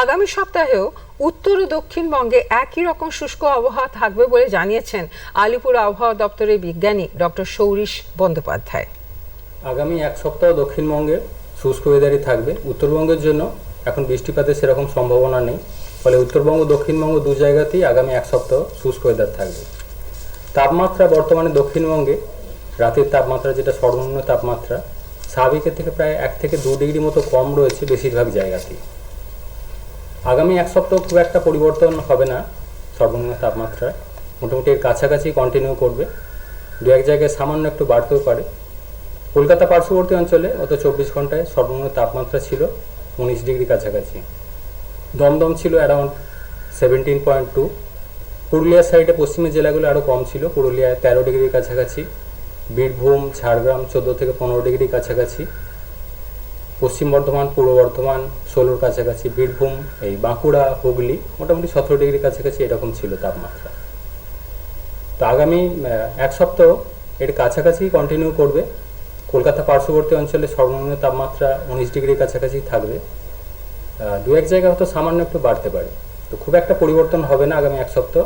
আগামী সপ্তাহেও উত্তর ও দক্ষিণবঙ্গে একই রকম শুষ্ক আবহাওয়া থাকবে বলে জানিয়েছেন আলিপুর আবহাওয়া দপ্তরের বিজ্ঞানী ডক্টর সৌরিশ বন্দ্যোপাধ্যায়। আগামী এক সপ্তাহ দক্ষিণবঙ্গে শুষ্ক ওয়েদারই থাকবে। উত্তরবঙ্গের জন্য এখন বৃষ্টিপাতের সেরকম সম্ভাবনা নেই। ফলে উত্তরবঙ্গ দক্ষিণবঙ্গ দু জায়গাতেই আগামী এক সপ্তাহ শুষ্ক ওয়েদার থাকবে। তাপমাত্রা বর্তমানে দক্ষিণবঙ্গে রাতের তাপমাত্রা যেটা সর্বনিম্ন তাপমাত্রা, স্বাভাবিকের থেকে প্রায় এক থেকে দু ডিগ্রি মতো কম রয়েছে বেশিরভাগ জায়গাতেই। আগামী এক সপ্তাহ খুব একটা পরিবর্তন হবে না সর্বনিম্ন তাপমাত্রায়। মোটামুটি এর কাছাকাছি কন্টিনিউ করবে। দু এক জায়গায় সামান্য একটু বাড়তেও পারে। কলকাতা পার্শ্ববর্তী অঞ্চলে গত চব্বিশ ঘন্টায় সর্বনিম্ন তাপমাত্রা ছিল উনিশ ডিগ্রি কাছাকাছি। দমদম ছিল অ্যারাউন্ড সেভেন্টিন পয়েন্ট টু পুরুলিয়ার সাইডে পশ্চিমের জেলাগুলো আরও কম ছিল, পুরুলিয়ায় তেরো ডিগ্রির কাছাকাছি। বীরভূম, ঝাড়গ্রাম চোদ্দ থেকে পনেরো ডিগ্রি কাছাকাছি। পশ্চিম বর্ধমান, পূর্ব বর্ধমান ষোলোর কাছাকাছি, বীরভূম, এই বাঁকুড়া, হুগলি মোটামুটি সতেরো ডিগ্রি কাছাকাছি এরকম ছিল তাপমাত্রা। তো আগামী এক সপ্তাহ এর কাছাকাছি কন্টিনিউ করবে। কলকাতা পার্শ্ববর্তী অঞ্চলে সর্বনিম্ন তাপমাত্রা উনিশ ডিগ্রির কাছাকাছি থাকবে। দু এক জায়গায় হয়তো সামান্য একটু বাড়তে পারে। তো খুব একটা পরিবর্তন হবে না আগামী এক সপ্তাহ।